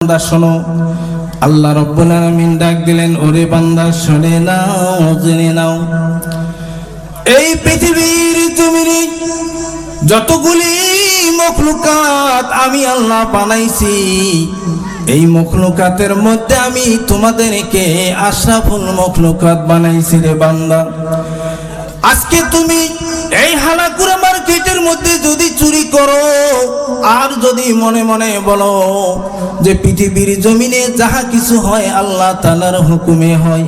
শোনো। আল্লাহ রব্বুল আলামিন ডাক দিলেন, ওরে বান্দা, শুনে নাও, জেনে নাও। এই পৃথিবীর তুমি যতগুলি মখলুকাত আমি আল্লাহ বানাইছি, এই মখলুকাতের মধ্যে আমি তোমাদেরকে আশরাফুল মখলুকাত বানাইছি রে বান্দা। আজকে তুমি এই হালাকুড়া মার্কেটের মধ্যে যদি চুরি করো, আর যদি মনে মনে বলো যে পৃথিবীর জমিনে যাহা কিছু হয়, আল্লাহ তালার হুকুমে হয়।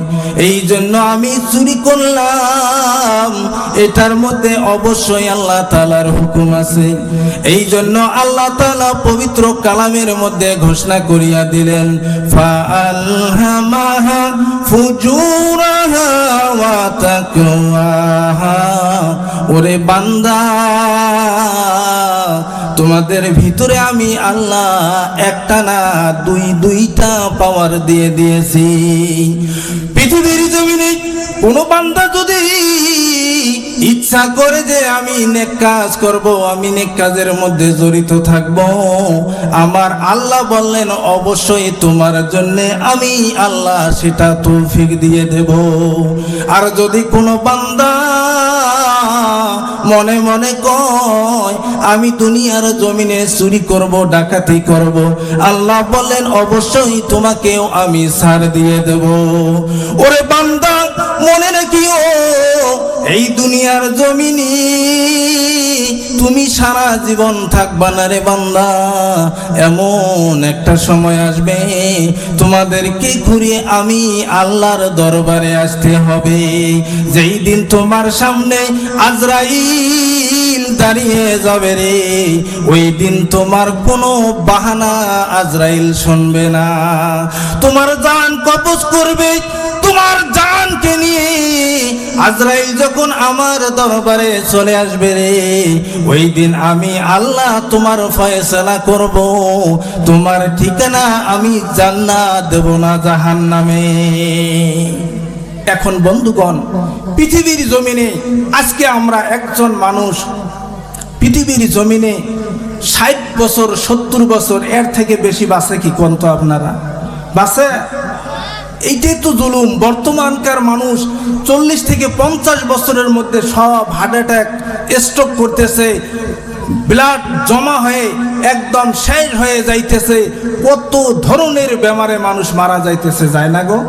এই জন্য আমি চুরি করলাম। এটার মধ্যে অবশ্যই আল্লাহ তালার হুকুম আছে। এই জন্য আল্লাহ তালা পবিত্র কালামের মধ্যে ঘোষণা করিয়া দিলেন, ফাআলহামাহা ফুজুরাহা ওয়া তাকওয়াহা ওরে বান্দা, তোমাদের ভিতরে আমি আল্লাহ একটা না দুই দুইটা পাওয়ার দিয়ে দিয়েছি। পৃথিবীর জমিনে কোনো বান্দা ইচ্ছা করে যে আমি নেক কাজ করব, আমি নেক কাজের মধ্যে জড়িত থাকব। আমার আল্লাহ বললেন, অবশ্যই তোমার জন্য আমি আল্লাহ সেটা তৌফিক দিয়ে দেব। আর যদি কোনো বান্দা মনে মনে কয়, আমি দুনিয়ার জমিনে চুরি করব, ডাকাতি করব। আল্লাহ বললেন, অবশ্যই তোমাকেও আমি ছাড় দিয়ে দেব। ওরে বান্দা, মনে রাখিও এই দুনিয়ার জমিনে, তুমি সারা জীবন থাকবা না রে বান্দা। এমন একটা সময় আসবে, তোমাদেরকে ঘুরিয়ে আমি আল্লাহর দরবারে আসতে হবে। যেই দিন তোমার সামনে আজরাইল দাঁড়িয়ে যাবে রে, ওই দিন তোমার কোনো বাহানা আজরাইল শুনবে না। তোমার জান কবজ করবে তোমার জানকে নিয়ে আজরাইল যখন আমার দরবারে চলে আসবে রে, ওই দিন আমি আল্লাহ তোমার ফয়সলা করব। তোমার ঠিকানা আমি জান্নাত দেব না জাহান্নামে। এখন বন্ধুগণ, পৃথিবীর জমিনে আজকে আমরা একজন মানুষ, পৃথিবীর জমিনে ষাট বছর, সত্তর বছর, এর থেকে বেশি বাঁচে কি কোন তো আপনারা? বাঁচে? এইটাই তো জুলুম, বর্তমানকার মানুষ চল্লিশ থেকে পঞ্চাশ বছরের মধ্যে সব হার্ট অ্যাটাক স্ট্রোক করতেছে ব্লাড জমা হয়ে একদম শেষ হয়ে যাইতেছে। কত ধরনের বেমারে মানুষ মারা যাইতেছে, যায় না গো?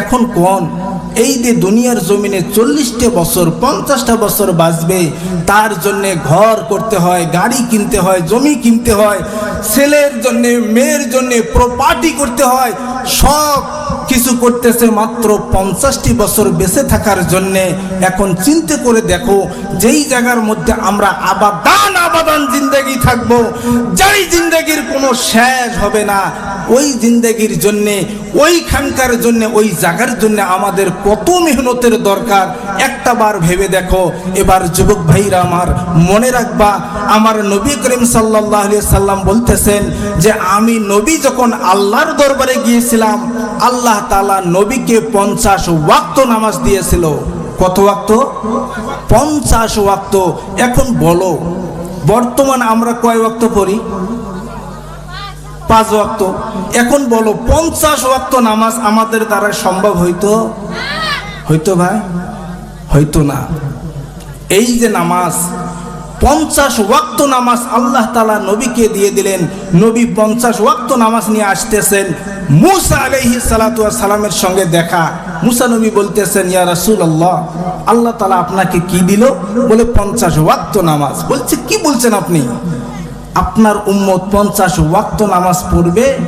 এখন কোন? এই যে দুনিয়ার জমিনে চল্লিশটা বছর, পঞ্চাশটা বছর বাঁচবে, তার জন্যে ঘর করতে হয়, গাড়ি কিনতে হয়, জমি কিনতে হয়, ছেলের জন্যে, মেয়ের জন্যে প্রপার্টি করতে হয়, সব কিছু করতেছে মাত্র পঞ্চাশটি বছর বেঁচে থাকার জন্যে। এখন চিন্তা করে দেখো, যেই জায়গার মধ্যে আমরা আবাদান আবাদান জিন্দগি থাকব, যেই জিন্দগির কোনো শেষ হবে না। ওই জিন্দগির জন্যে, ওইখানকার জন্য, ওই জায়গার জন্য আমাদের কত মেহনতের দরকার। একটা বার ভেবে দেখো, এবার যুবক ভাইরা আমার মনে রাখবা, আমার নবী করিম সাল্লাহ সাল্লাম বলতেছেন যে, আমি নবী যখন আল্লাহর দরবারে গিয়েছিলাম আল্লাহ তালা নবীকে পঞ্চাশ ওয়াক্ত নামাজ দিয়েছিল। কত ওয়াক্ত? পঞ্চাশ ওয়াক্ত। এখন বলো, বর্তমান আমরা কয় ওয়াক্ত পড়ি? পাঁচ ওয়াক্ত। এখন বলো, পঞ্চাশ ওয়াক্ত নামাজ আমাদের দ্বারা সম্ভব হইতো? হইতো ভাই? হইতো না। এই যে নামাজ পঞ্চাশ ওয়াক্ত নামাজ আল্লাহ তালা নবীকে দিয়ে দিলেন। নবী পঞ্চাশ ওয়াক্ত নামাজ নিয়ে আসতেছেন। মুসা আলহি সালাতু সালামের সঙ্গে দেখা। মুসা নবী বলতেছেন, ইয়া রাসুল আল্লাহ আল্লাহ তালা আপনাকে কি দিল? বলে, পঞ্চাশ ওয়াক্ত নামাজ। বলছে, কি বলছেন আপনি? আপনার উম্মত পঞ্চাশ ওয়াক্ত নামাজ পড়বে।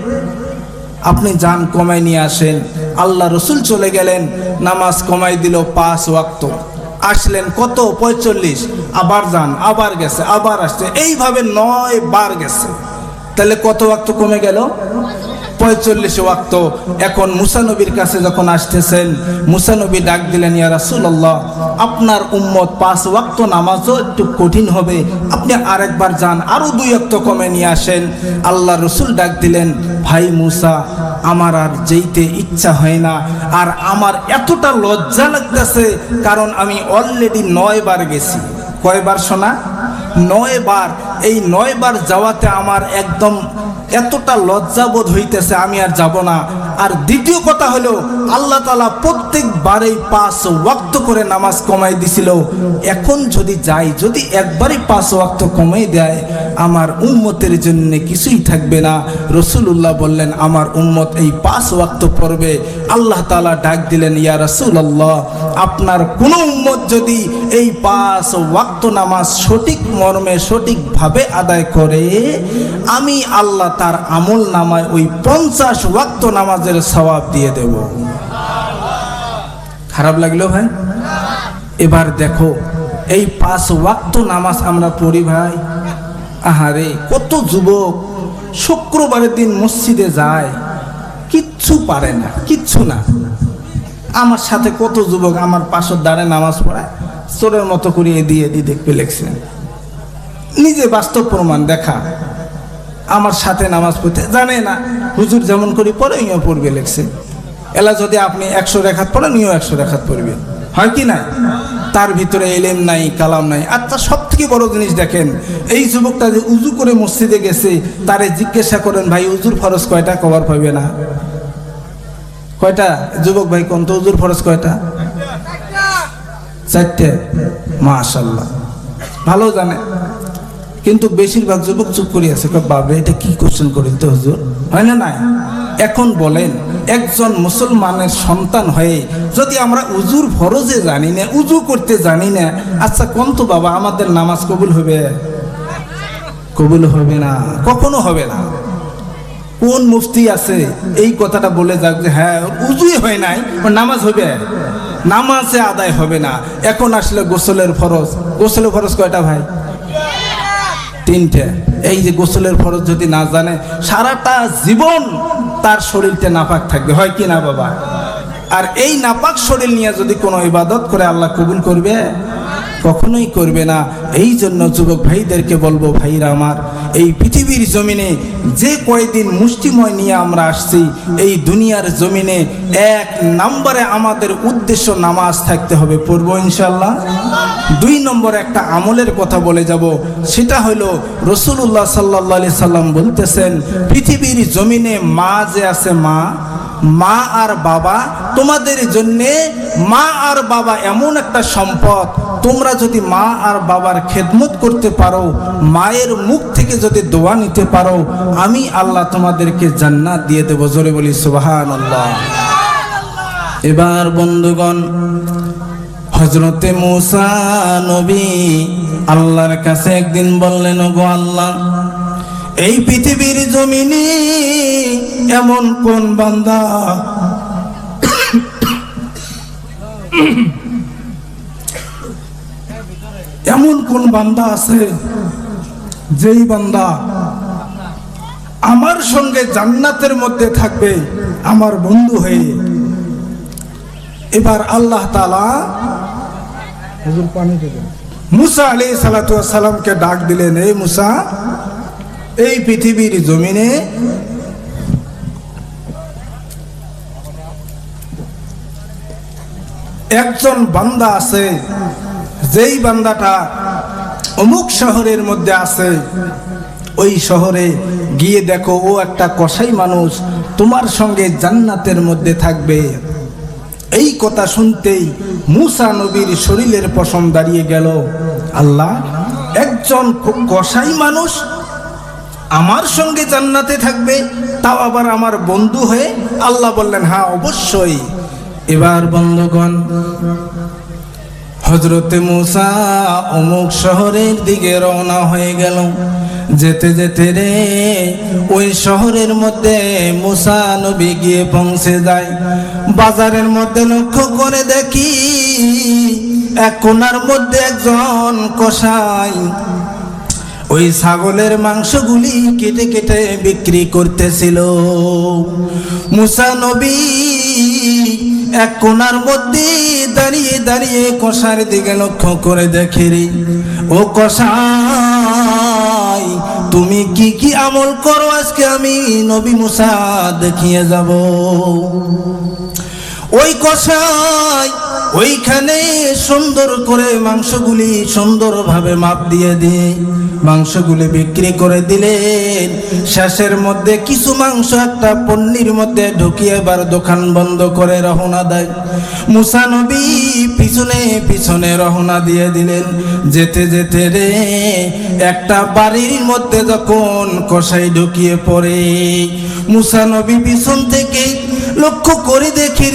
আপনি যান কমাই নিয়ে আসেন। আল্লাহ রসুল চলে গেলেন। নামাজ কমাই দিল পাঁচ ওয়াক্ত। আসলেন কত? পঁয়তাল্লিশ। আবার যান, আবার গেছে, আবার আসছে। এইভাবে নয় বার গেছে। তাহলে কত ওয়াক্ত কমে গেল? পঁয়তাল্লিশ ওয়াক্ত। এখন মুসানবীর কাছে যখন আসতেছেন মুসানবী ডাক দিলেন, ইয়া রাসূলুল্লাহ, আপনার উম্মত পাঁচ ওয়াক্ত নামাজও একটু কঠিন হবে। আপনি আরেকবার যান আরও দুই ওয়াক্ত কমে নিয়ে আসেন। আল্লাহ রসুল ডাক দিলেন, ভাই মুসা, আমার আর যেইতে ইচ্ছা হয় না। আর আমার এতটা লজ্জা লাগতেছে, কারণ আমি অলরেডি নয় বার গেছি। কয়বার শোনা? নয় বার। এই নয় বার যাওয়াতে আমার একদম এতটা লজ্জাবোধ হইতেছে আমি আর যাব না। আর দ্বিতীয় কথা হলো, আল্লাহ তালা প্রত্যেকবারেই পাঁচ ওয়াক্ত করে নামাজ কমাই দিছিল। এখন যদি যাই, যদি একবারই পাঁচ ওয়াক্ত কমাই দেয়, আমার উম্মতের জন্য কিছুই থাকবে না। রসুল্লাহ বললেন, আমার উম্মত এই পাঁচ ওয়াক্ত পড়বে। আল্লাহ তালা ডাক দিলেন, ইয়া রসুল্লাহ আপনার কোনো উম্মত যদি এই পাঁচ ওয়াক্ত নামাজ সঠিক মর্মে সঠিকভাবে আদায় করে, আমি আল্লাহ তার আমল নামায় ওই পঞ্চাশ ওয়াক্ত নামাজের সওয়াব দিয়ে দেব। খারাপ লাগল ভাই? এবার দেখো, এই পাঁচ ওয়াক্ত নামাজ আমরা পড়ি ভাই। আহারে, কত যুবক শুক্রবারের দিন মসজিদে যায়, কিচ্ছু পারে না, কিচ্ছু না। আমার সাথে কত যুবক আমার পাশের দ্বারে নামাজ পড়ায়, চোরের মতো করে দিয়ে দিয়ে দেখবে লেখছেন নিজে বাস্তব প্রমাণ দেখা। আমার সাথে নামাজ পড়তে। জানে না। হুজুর যেমন করি পরে ইও পড়বে লেখছে। এলা যদি আপনি একশো রেখাত পড়েন, ইও একশো রেখাত পড়বে। হয় কি না? তার ভিতরে এলেম নাই, কালাম নাই। আচ্ছা সব থেকে বড় জিনিস দেখেন, এই যুবকটা যে উজু করে মসজিদে গেছে, তারে জিজ্ঞাসা করেন, ভাই, উজুর ফরজ কয়টা? কভার পাবে না? কয়টা? যুবক, ভাই, কোন তো উজুর ফরজ কয়টা? চারটে। মাশাল্লাহ ভালো জানে। কিন্তু বেশিরভাগ যুবক চুপ করে আছে। বাবা এটা কি কোশ্চেন করেন তো হুজুর? হয় না নাই? এখন বলেন, একজন মুসলমানের সন্তান হয়ে যদি আমরা উজুর ফরজে জানি না, উজু করতে জানি না আচ্ছা কোন তো বাবা, আমাদের নামাজ কবুল হবে? কবুল হবে না। কখনো হবে না। কোন মুফতি আছে, এই কথাটা বলে যাক যে হ্যাঁ উজুই হয় নাই নামাজ হবে। নামাজে আদায় হবে না। এখন আসলে গোসলের ফরজ। গোসলের ফরজ কয়টা ভাই? তিনটে। এই যে গোসলের ফরজ যদি না জানে, সারাটা জীবন তার শরীরটা নাপাক থাকবে। হয় কি না বাবা? আর এই নাপাক শরীর নিয়ে যদি কোনো ইবাদত করে আল্লাহ কবুল করবে কখনোই করবে না। এই জন্য যুবক ভাইদেরকে বলব, ভাইরা আমার, এই পৃথিবীর জমিনে যে কয়দিন মুষ্টিময় নিয়ে আমরা আসছি, এই দুনিয়ার জমিনে এক নম্বরে আমাদের উদ্দেশ্য নামাজ থাকতে হবে। পূর্ব ইনশাল্লাহ দুই নম্বর একটা আমলের কথা বলে যাব, সেটা হলো রসুল্লাহ সাল্লাহ সাল্লাম বলতেছেন, পৃথিবীর জমিনে মা যে আছে মা মা আর বাবা, তোমাদের জন্যে মা আর বাবা এমন একটা সম্পদ। তোমরা যদি মা আর বাবার খেদমত করতে পারো, মায়ের মুখ থেকে যদি দোয়া নিতে পারো, আমি আল্লাহ তোমাদেরকে জান্নাত দিয়ে দেবো। জোরে বলি সুবাহান আল্লাহ এবার বন্ধুগণ হজরতে মুসা নবী আল্লাহর কাছে একদিন বললেন গো আল্লাহ এই পৃথিবীর জমিনে এমন কোন বান্দা? এমন কোন বান্দা আছে? যেই বান্দা আমার সঙ্গে জান্নাতের মধ্যে থাকবে আমার বন্ধু হয়ে। এবার আল্লাহ তালা মুসা আলী সালাতামকে ডাক দিলেন এই মুসা এই পৃথিবীর জমিনে একজন বান্দা আছে, যেই বান্দাটা অমুক শহরের মধ্যে আছে, ওই শহরে গিয়ে দেখো ও একটা কসাই মানুষ তোমার সঙ্গে জান্নাতের মধ্যে থাকবে। এই কথা শুনতেই মুসা নবীর শরীরের পশম দাঁড়িয়ে গেল। আল্লাহ, একজন কসাই মানুষ আমার সঙ্গে জান্নাতে থাকবে, তাও আবার আমার বন্ধু হয়ে আল্লাহ বললেন হ্যাঁ অবশ্যই। এবার বন্ধুগণ হজরতে মুসা অমুক শহরের দিকে রওনা হয়ে গেল। যেতে যেতে রে, ওই শহরের মধ্যে মুসা নবী গিয়ে পৌঁছে যায়। বাজারের মধ্যে লক্ষ্য করে দেখি, এক কোনার মধ্যে একজন কসাই ওই ছাগলের মাংসগুলি কেটে কেটে বিক্রি করতেছিল। মুসা নবী এক কোনার মধ্যে দাঁড়িয়ে দাঁড়িয়ে কষার দিকে লক্ষ্য করে দেখে রে, ও কষাই তুমি কি কি আমল করো? আজকে আমি নবী মুসা দেখিয়ে যাব। ওই কষাই ওইখানে সুন্দর করে মাংসগুলি সুন্দরভাবে মাপ দিয়ে দিয়ে মাংসগুলি বিক্রি করে দিলেন। শেষের মধ্যে কিছু মাংস একটা পন্নির মধ্যে ঢুকিয়ে এবার দোকান বন্ধ করে রহনা দেয়। মুসানবী পিছনে পিছনে রহনা দিয়ে দিলেন। যেতে যেতে রে, একটা বাড়ির মধ্যে যখন কষাই ঢুকিয়ে পড়ে মুসানবী পিছন থেকে লক্ষ্য করে দেখি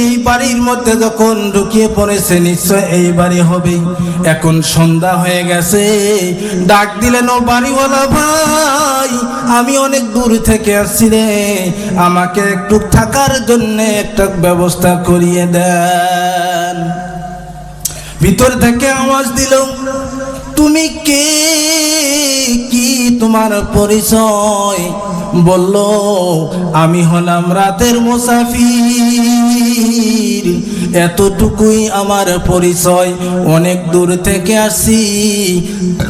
এই বাড়ির মধ্যে যখন ঢুকিয়ে পড়েছে, নিশ্চয় এই বাড়ি হবে। এখন সন্ধ্যা হয়ে গেছে, ডাক দিলেন, ও বাড়িওয়ালা ভাই, আমি অনেক দূর থেকে আসছি রে। আমাকে একটু থাকার জন্য একটা ব্যবস্থা করিয়ে দেন। ভিতর থেকে আওয়াজ দিল, তুমি কি? তোমার পরিচয়। বলল, আমি হলাম রাতের মুসাফির। এতটুকুই আমার পরিচয়, অনেক দূর থেকে আসি।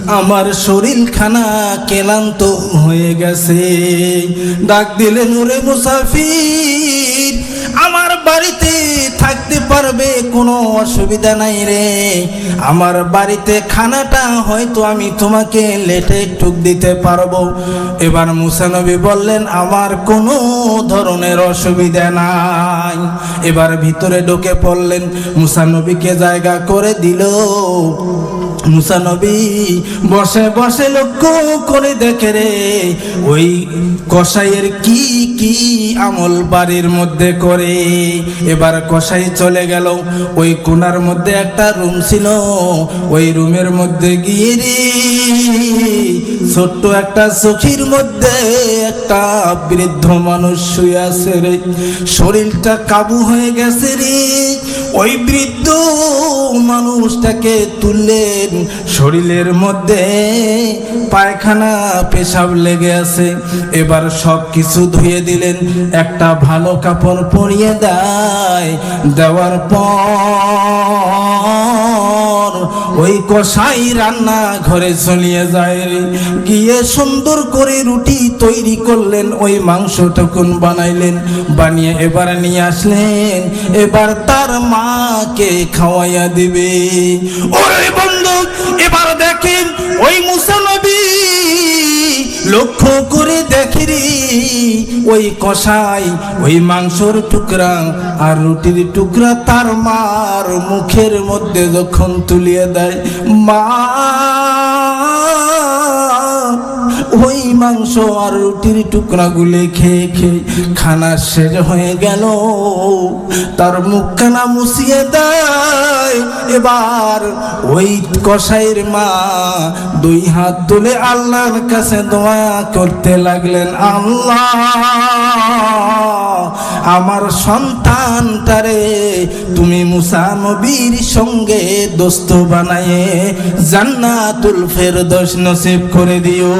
আমার শরীর খানা ক্লান্ত হয়ে গেছে। ডাক দিলে ওরে মুসাফির, আমার বাড়িতে পারবে কোনো অসুবিধা নাই রে। আমার বাড়িতে খানাটা হয়তো আমি তোমাকে লেটে টুক দিতে পারব। এবার মুসানবী বললেন, আমার কোনো ধরনের অসুবিধা নাই। এবার ভিতরে ঢুকে পড়লেন। মুসানবীকে জায়গা করে দিল। মুসানবী বসে বসে লক্ষ্য করে দেখে রে, ওই কসাইয়ের কি কি আমল বাড়ির মধ্যে করে? এবার কসাই চলে গেল, ওই কোনার মধ্যে একটা রুম ছিল, ওই রুমের মধ্যে গিয়ে রে, ছোট্ট একটা চোখের মধ্যে একটা বৃদ্ধ মানুষ শুয়ে আছে রে। শরীরটা কাবু হয়ে গেছে রে ওই বৃদ্ধ মানুষটাকে তুললেন। শরীরের মধ্যে পায়খানা, পেশাব লেগে আছে। এবার সব কিছু ধুয়ে দিলেন। একটা ভালো কাপড় পরিয়ে দেয়। দেওয়ার পর ওই কষাই রান্না ঘরে চলিয়ে যায়। গিয়ে সুন্দর করে রুটি তৈরি করলেন, ওই মাংস টুকুন বানাইলেন, বানিয়ে এবার নিয়ে আসলেন। এবার তার মাকে খাওয়াইয়া দিবে। ওরে বন্ধু, এবার দেখেন ওই মুসানবী লক্ষ্য করে দেখি ওই কষাই ওই মাংসর টুকরা আর রুটির টুকরা তার মার মুখের মধ্যে যখন তুলিয়ে দেয়, মা, ওই মাংস আর রুটির টুকরাগুলি খেয়ে খেয়ে খানা শেষ হয়ে গেল। তার মুখখানা মুছিয়ে দেয়। এবার ওই কসাইয়ের মা দুই হাত তুলে আল্লাহর কাছে দোয়া করতে লাগলেন, আল্লাহ, আমার সন্তানটারে তুমি মুসা নবীর সঙ্গে দোস্ত বানায়ে জান্নাতুল ফেরদৌস নসিব করে দিও।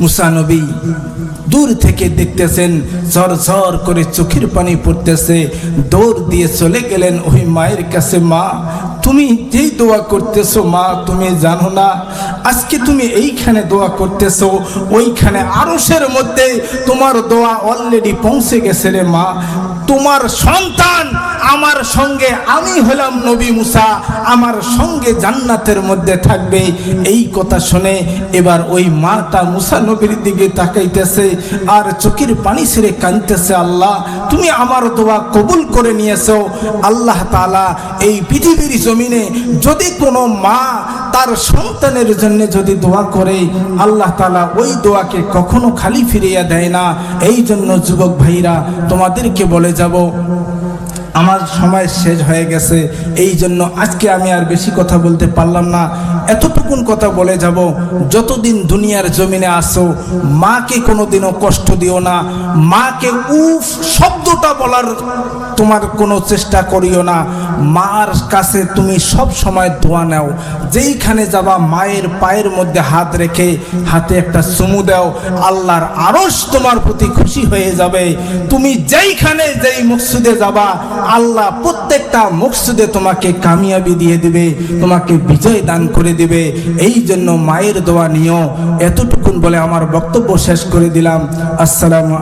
মুসা নবী দূর থেকে দেখতেছেন ঝর ঝর করে চোখের পানি পড়তেছে, দৌড় দিয়ে চলে গেলেন ওই মায়ের কাছে মা, তুমি যেই দোয়া করতেছো মা, তুমি জানো না? আজকে তুমি এইখানে দোয়া করতেছো, ওইখানে আরসের মধ্যে তোমার দোয়া অলরেডি পৌঁছে গেছে রে মা। তোমার সন্তান আমার সঙ্গে আমি হলাম নবী মুসা, আমার সঙ্গে জান্নাতের মধ্যে থাকবে। এই কথা শুনে এবার ওই মাটা মুসা নবীর দিকে তাকাইতেছে আর চোখের পানি ছেড়ে কাঁদতেছে, আল্লাহ, তুমি আমার দোয়া কবুল করে নিয়েছ। আল্লাহ তাআলা এই পৃথিবীর জমিনে যদি কোনো মা তার সন্তানের জন্য যদি দোয়া করে, আল্লাহ তালা ওই দোয়াকে কখনো খালি ফিরিয়ে দেয় না। এই জন্য যুবক ভাইরা, তোমাদেরকে বলে যাব আমার সময় শেষ হয়ে গেছে। এই জন্য আজকে আমি আর বেশি কথা বলতে পারলাম না। এতটুকুন কথা বলে যাব, যতদিন দুনিয়ার জমিনে আসো, মাকে কোনোদিনও কষ্ট দিও না। মাকে উফ শব্দটা বলার তোমার কোনো চেষ্টা করিও না। মার কাছে তুমি সব সময় দোয়া নাও। যেইখানে যাবা মায়ের পায়ের মধ্যে হাত রেখে হাতে একটা চুমু দাও। আল্লাহর আরশ তোমার প্রতি খুশি হয়ে যাবে। তুমি যেইখানে যেই মসজিদে যাবা আল্লাহ প্রত্যেকটা মকসুদে তোমাকে কামিয়াবি দিয়ে দিবে, তোমাকে বিজয় দান করে দিবে। এই জন্য মায়ের দোয়া নিয়েও এতটুকুন বলে আমার বক্তব্য শেষ করে দিলাম। আসসালামু